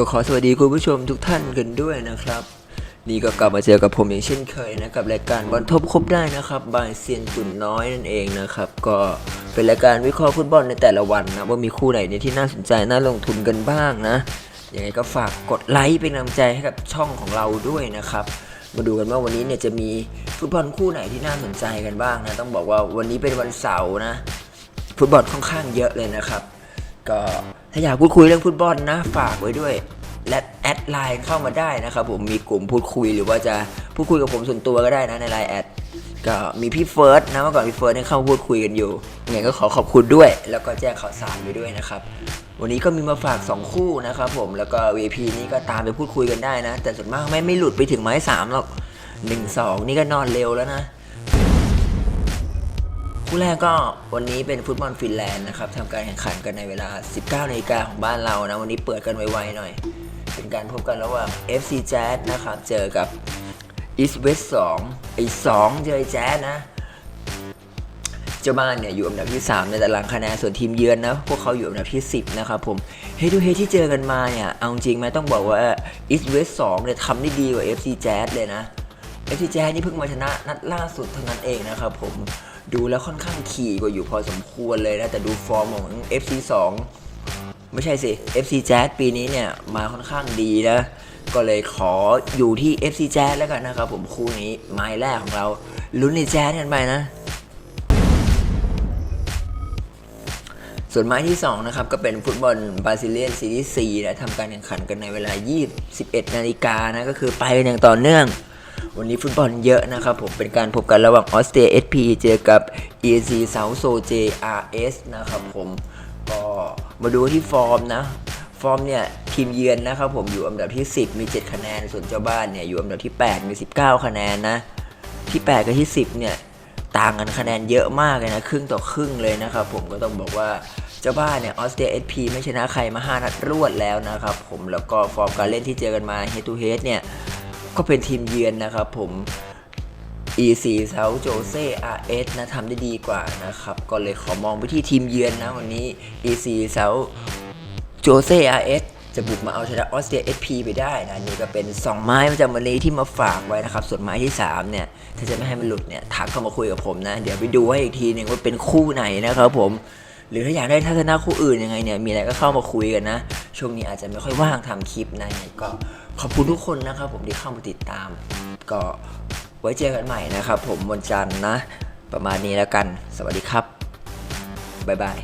ก็ขอสวัสดีคุณผู้ชมทุกท่านกันด้วยนะครับ นี่ก็กลับมาเจอกับผมอย่างเช่นเคยนะกับรายการบอลทบครบได้นะครับบายเซียนตุ่นน้อยนั่นเองนะครับ ก็เป็นรายการวิเคราะห์ฟุตบอลในแต่ละวันนะว่ามีคู่ไหนเนี่ยที่น่าสนใจน่าลงทุนกันบ้างนะยังไงก็ฝากกดไลค์เป็นกำลังใจให้กับช่องของเราด้วยนะครับ มาดูกันว่าวันนี้เนี่ยจะมีฟุตบอลคู่ไหนที่น่าสนใจกันบ้างนะต้องบอกว่าวันนี้เป็นวันเสาร์นะ ฟุตบอลค่อนข้างเยอะเลยนะครับ ก็ถ้าอยากพูดคุยเรื่องฟุตบอลนะฝากไว้ด้วย และแอดไลน์เข้ามาได้นะครับผมมีกลุ่มพูดคุยหรือว่าจะพูดคุยกับผมส่วนตัวก็ได้นะในไลน์แอดก็มีพี่เฟิร์สนะเมื่อก่อนพี่เฟิร์สเนี่ยเข้าพูดคุยกันอยู่ยังไงก็ขอขอบคุณด้วย แล้วก็แจ้งข่าวสารไปด้วยนะครับ วันนี้ก็มีมาฝาก 2 คู่นะครับผมแล้วก็ VP นี้ก็ตามไปพูดคุยกันได้นะ แต่ส่วนมากไม่ไม่หลุดไปถึงไม้สามหรอกหนึ่งสองนี่ก็นอนเร็วแล้วนะ คู่แรกก็วันนี้เป็นฟุตบอลฟินแลนด์นะครับทำการแข่งขันกันในเวลา 19นาฬิกาของบ้านเรานะ วันนี้เปิดกันไวๆหน่อย เป็นการพบกันระหว่าง FC Jazz นะครับ เจอกับ East West 2ไอ้2เจอไอ้ Jazz นะ เจ้าบ้านเนี่ยอยู่อันดับที่ 3 ในตารางคะแนนส่วนทีมเยือนนะ พวกเขาอยู่อันดับที่ 10 นะครับผมเฮดูเฮที่เจอกันมาเนี่ย เอาจริงไหมต้องบอกว่า East West 2เนี่ยทำได้ดีกว่า FC Jazz เลยนะ FC Jazz นี่เพิ่งมาชนะนัดล่าสุดเท่านั้นเองนะครับผม ดูแล้วค่อนข้างขี่กว่าอยู่พอสมควรเลยนะ แต่ดูฟอร์มของ FC 2 ไม่ใช่สิ FC Jazz ปีนี้เนี่ย มาค่อนข้างดีนะ ก็เลยขออยู่ที่ FC Jazz แล้วกันนะครับผมคู่นี้ไม้แรกของเราลุ้นในแจ๊สกันไปนะส่วนไม้ที่ 2 นะครับ ก็เป็นฟุตบอลบราซิเลียนซีรีส์4นะทำการแข่งขันกันในเวลา 21 นาฬิกานะ ก็คือไปกันอย่างต่อเนื่อง วันนี้ฟุตบอลเยอะนะครับผมเป็นการพบกันระหว่างออสเตรีย SP เจอกับ EC เซาโซ JRS นะครับผมก็มาดูที่ฟอร์มนะ ฟอร์มเนี่ยทีมเยือนนะครับผมอยู่อันดับที่ 10 มี 7 คะแนน ส่วนเจ้าบ้านเนี่ยอยู่อันดับที่ 8 มี 19 คะแนนนะ ที่ 8 กับที่ 10 เนี่ยต่างกันคะแนนเยอะมากเลยนะ ครึ่งต่อครึ่งเลยนะครับผมก็ต้องบอกว่าเจ้าบ้านเนี่ยออสเตรียเอสพีไม่ชนะใครมา 5 นัดรวดแล้วนะครับผมแล้วก็ฟอร์มการเล่นที่เจอกันมา head to head เนี่ย ก็เป็นทีมเยือนนะครับผม E4 เซาโจเซ่ RS นะทำได้ดีกว่านะครับ ก็เลยขอมองไปที่ทีมเยือนนะวันนี้ E4 เซาโจเซ่ RS จะบุกมาเอาชนะออสเตรีย SP ไปได้นะนี่ก็เป็น 2 ไม้ประจำวันนี้ที่มาฝากไว้นะครับ ส่วนไม้ที่ 3 เนี่ย ถ้าจะไม่ให้มันหลุดเนี่ยทักเข้ามาคุยกับผมนะ เดี๋ยวไปดูให้อีกทีหนึงว่าเป็นคู่ไหนนะครับผม หรือถ้าอยากได้ทัศนะคู่อื่นยังไงเนี่ยมีอะไรก็เข้ามาคุยกันนะ ช่วงนี้อาจจะไม่ค่อยว่างทำคลิปนะก็ขอบคุณทุกคนนะครับผมที่เข้ามาติดตาม ก็ไว้เจอกันใหม่นะครับ ผมวันจันทร์นะ ประมาณนี้แล้วกัน สวัสดีครับบ๊ายบาย